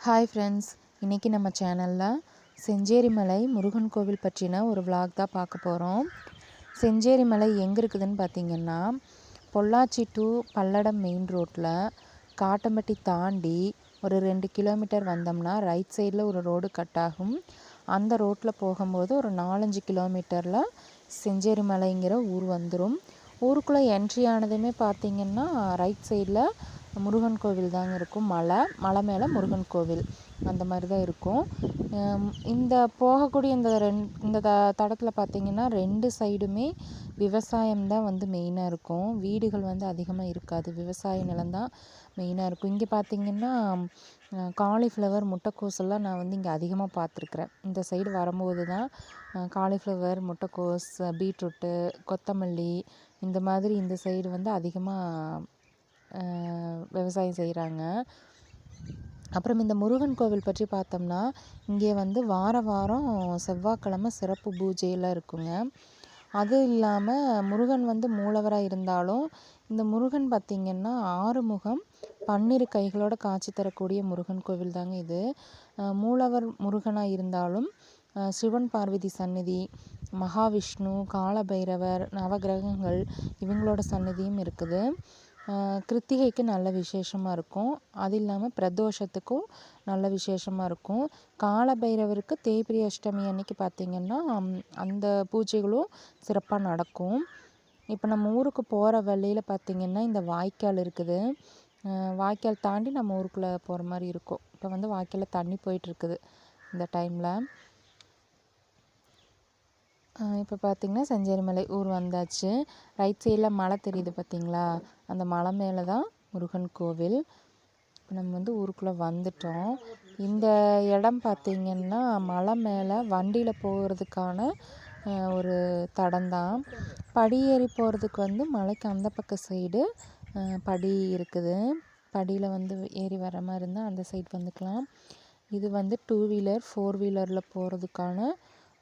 Hi friends இன்றைக்கி நம்ம சேனலில் செஞ்சேரி மலை முருகன் கோவில் பற்றின ஒரு vlog தான் பார்க்க போகிறோம் செஞ்சேரி மலை எங்கே இருக்குதுன்னு பார்த்தீங்கன்னா பொள்ளாச்சி டு பல்லடம் மெயின் ரோட்டில் காட்டம்பட்டி தாண்டி ஒரு ரெண்டு கிலோமீட்டர் வந்தோம்னா ரைட் சைடில் ஒரு ரோடு கட் ஆகும். அந்த ரோட்டில் போகும்போது ஒரு நாலஞ்சு கிலோமீட்டரில் செஞ்சேரி மலைங்கிற ஊர் வந்துடும் ஊருக்குள்ளே என்ட்ரி ஆனதுமே பார்த்திங்கன்னா ரைட் சைடில் முருகன் கோவில் தாங்க இருக்கும். மலை மலை மேலே முருகன் கோவில். அந்த மாதிரி தான் இருக்கும் இந்த போகக்கூடிய இந்த ரெண் இந்த த தடத்தில் பார்த்தீங்கன்னா ரெண்டு சைடுமே விவசாயம் தான் வந்து மெயினாக இருக்கும். வீடுகள் வந்து அதிகமாக இருக்காது. விவசாய நிலம் தான் மெயினாக இருக்கும். இங்கே பார்த்திங்கன்னா காலிஃப்ளவர் முட்டைக்கோஸ் எல்லாம் நான் வந்து இங்கே அதிகமாக பார்த்துருக்குறேன் இந்த சைடு வரும்போது தான் காலிஃப்ளவர் முட்டைக்கோஸ் பீட்ரூட்டு கொத்தமல்லி இந்த மாதிரி இந்த சைடு வந்து அதிகமாக விவசாயம் செய்கிறாங்க அப்புறம் இந்த முருகன் கோவில் பற்றி பார்த்தோம்னா இங்கே வந்து வார வாரம் செவ்வாய்க்கிழமை சிறப்பு பூஜையெல்லாம் இருக்குங்க. அது இல்லாமல் முருகன் வந்து மூலவராக இருந்தாலும் இந்த முருகன் பார்த்திங்கன்னா ஆறுமுகம் பன்னிரு கைகளோட காட்சி தரக்கூடிய முருகன் கோவில் தாங்க இது. மூலவர் முருகனாக இருந்தாலும் சிவன் பார்வதி சந்நிதி மகாவிஷ்ணு காலபைரவர் நவகிரகங்கள் இவங்களோட சந்நிதியும் இருக்குது. கிருத்திகைக்கு நல்ல விசேஷமாக இருக்கும். அது இல்லாமல் பிரதோஷத்துக்கும் நல்ல விசேஷமாக இருக்கும். காலபைரவருக்கு தேய்பிரி அஷ்டமி அன்னைக்கு பார்த்திங்கன்னா அந்த பூஜைகளும் சிறப்பாக நடக்கும். இப்போ நம்ம ஊருக்கு போகிற வழியில் பார்த்திங்கன்னா இந்த வாய்க்கால் இருக்குது. வாய்க்கால் தாண்டி நம்ம ஊருக்குள்ளே போகிற மாதிரி இருக்கும். இப்போ வந்து வாய்க்காலில் தண்ணி போயிட்டுருக்குது இந்த டைமில். இப்போ பார்த்திங்கன்னா செஞ்சேரி மலை ஊர் வந்தாச்சு. ரைட் சைடில் மலை தெரியுது பார்த்தீங்களா அந்த மலை மேலே தான் முருகன் கோவில். இப்போ நம்ம வந்து ஊருக்குள்ளே வந்துட்டோம். இந்த இடம் பார்த்திங்கன்னா மலை மேலே வண்டியில் போகிறதுக்கான ஒரு தடம் தான் படி ஏறி போகிறதுக்கு வந்து மலைக்கு அந்த பக்க சைடு படி இருக்குது. படியில் வந்து ஏறி வர மாதிரி இருந்தால் அந்த சைடு வந்துக்கலாம். இது வந்து டூ வீலர் ஃபோர் வீலரில் போகிறதுக்கான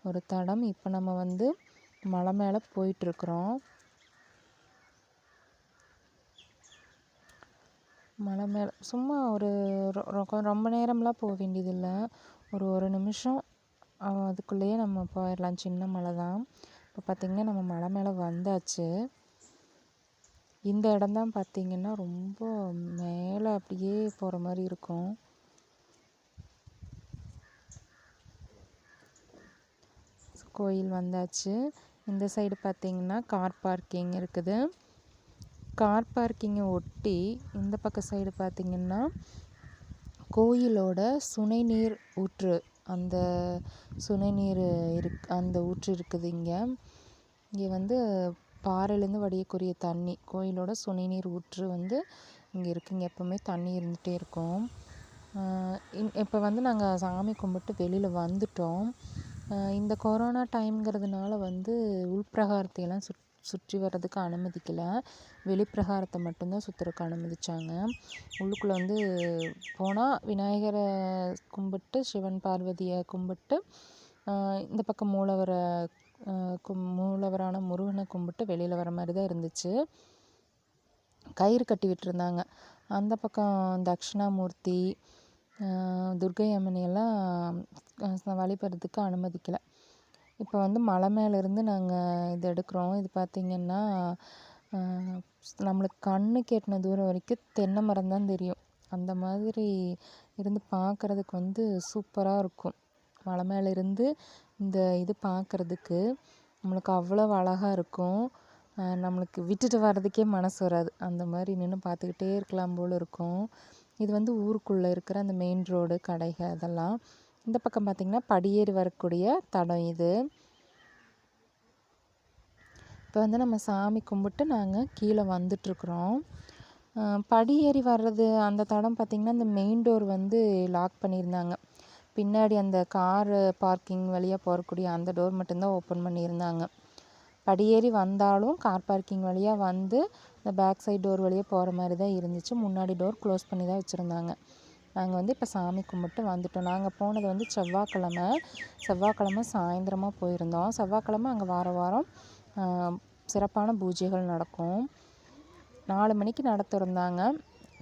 ஒரு தடம். இப்போ நம்ம வந்து மலை மேலே போயிட்டுருக்குறோம். மலை மேலே சும்மா ஒரு ரொ- ரொ- ரொம்ப நேரம்லாம் போக வேண்டியதில்லை. ஒரு ஒரு நிமிஷம் அதுக்குள்ளேயே நம்ம போயிடலாம். சின்ன மலை தான். இப்போ பார்த்திங்கன்னா நம்ம மலை மேலே வந்தாச்சு. இந்த இடம்தான் பார்த்திங்கன்னா ரொம்ப மேலே அப்படியே போகிற மாதிரி இருக்கும். கோயில் வந்தாச்சு. இந்த சைடு பார்த்தீங்கன்னா கார் பார்க்கிங் இருக்குது. கார் பார்க்கிங்கை ஒட்டி இந்த பக்க சைடு பார்த்திங்கன்னா கோயிலோட சுனை நீர் ஊற்று அந்த சுனை நீர் இருக் அந்த ஊற்று இருக்குது இங்கே. இங்கே வந்து பாறையிலேருந்து வடியக்கூடிய தண்ணி கோயிலோட சுனை நீர் ஊற்று வந்து இங்கே இருக்குங்க. எப்போவுமே தண்ணி இருந்துகிட்டே இருக்கும். இப்போ வந்து நாங்கள் சாமி கும்பிட்டு வெளியில் வந்துட்டோம். இந்த கொரோனா டைம்ங்கிறதுனால வந்து உள்பிரகாரத்தையெல்லாம் சுற் சுற்றி வர்றதுக்கு அனுமதிக்கலை. வெளிப்பிரகாரத்தை மட்டும்தான் சுற்றுறதுக்கு அனுமதித்தாங்க உள்ளுக்குள்ளே வந்து போனால் விநாயகரை கும்பிட்டு சிவன் பார்வதியை கும்பிட்டு இந்த பக்கம் மூலவரை கும் மூலவரான முருகனை கும்பிட்டு வெளியில் வர மாதிரி தான் இருந்துச்சு. கயிறு கட்டி விட்டுருந்தாங்க. அந்த பக்கம் தட்சிணாமூர்த்தி துர்க்கை அம்மனையெல்லாம் வழிபடுறதுக்கு அனுமதிக்கலை. இப்போ வந்து மலை மேலேருந்து நாங்கள் இது எடுக்கிறோம். இது பார்த்திங்கன்னா நம்மளுக்கு கண்ணு எட்டின தூரம் வரைக்கும் தென்னை மரம் தான் தெரியும். அந்த மாதிரி இருந்து பார்க்குறதுக்கு வந்து சூப்பராக இருக்கும். மலை மேலேருந்து இந்த இது பார்க்குறதுக்கு நம்மளுக்கு அவ்வளோ அழகாக இருக்கும். நம்மளுக்கு விட்டுட்டு வர்றதுக்கே மனசு வராது. அந்த மாதிரி நின்று பார்த்துக்கிட்டே இருக்கலாம் போல் இருக்கும். இது வந்து ஊருக்குள்ளே இருக்கிற அந்த மெயின் ரோடு கடைகள் அதெல்லாம். இந்த பக்கம் பார்த்திங்கன்னா படியேறி வரக்கூடிய தடம் இது. இப்போ வந்து நம்ம சாமி கும்பிட்டு நாங்கள் கீழே வந்துட்டுருக்குறோம். படி ஏறி வர்றது அந்த தடம் பார்த்திங்கன்னா இந்த மெயின் டோர் வந்து லாக் பண்ணியிருந்தாங்க. பின்னாடி அந்த காரு பார்க்கிங் வழியாக போகக்கூடிய அந்த டோர் மட்டும்தான் ஓப்பன் பண்ணியிருந்தாங்க. படியேறி வந்தாலும் கார் பார்க்கிங் வழியாக வந்து இந்த பேக் சைடு டோர் வழியாக போகிற மாதிரி தான் இருந்துச்சு. முன்னாடி டோர் க்ளோஸ் பண்ணி தான் வச்சுருந்தாங்க. நாங்கள் வந்து இப்போ சாமி கும்பிட்டு வந்துட்டோம். நாங்கள் போனது வந்து செவ்வாய்க்கிழமை. செவ்வாய்க்கிழமை சாயந்தரமாக போயிருந்தோம். செவ்வாய்க்கிழமை அங்கே வார வாரம் சிறப்பான பூஜைகள் நடக்கும். நாலு மணிக்கு நடத்திருந்தாங்க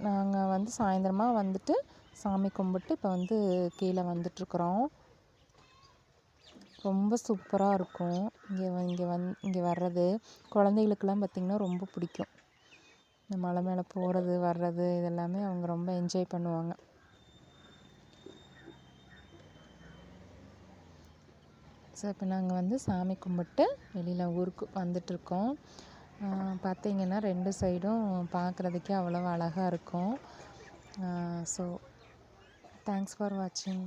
நாங்கள் வந்து சாயந்தரமாக வந்துட்டு சாமி கும்பிட்டு இப்போ வந்து கீழே வந்துட்டுருக்குறோம். ரொம்ப சூப்பராக இருக்கும். இங்கே இங்கே வந் இங்கே வர்றது. குழந்தைகளுக்கெல்லாம் பார்த்திங்கன்னா ரொம்ப பிடிக்கும். இந்த மலை மேலே போகிறது வர்றது இதெல்லாமே அவங்க ரொம்ப என்ஜாய் பண்ணுவாங்க. ஸோ இப்போ நாங்கள் வந்து சாமி கும்பிட்டு வெளியில் ஊருக்கு வந்துட்டுருக்கோம். பார்த்தீங்கன்னா ரெண்டு சைடும் பார்க்குறதுக்கே அவ்வளோ அழகாக இருக்கும். ஸோ தேங்க்ஸ் ஃபார் வாட்சிங்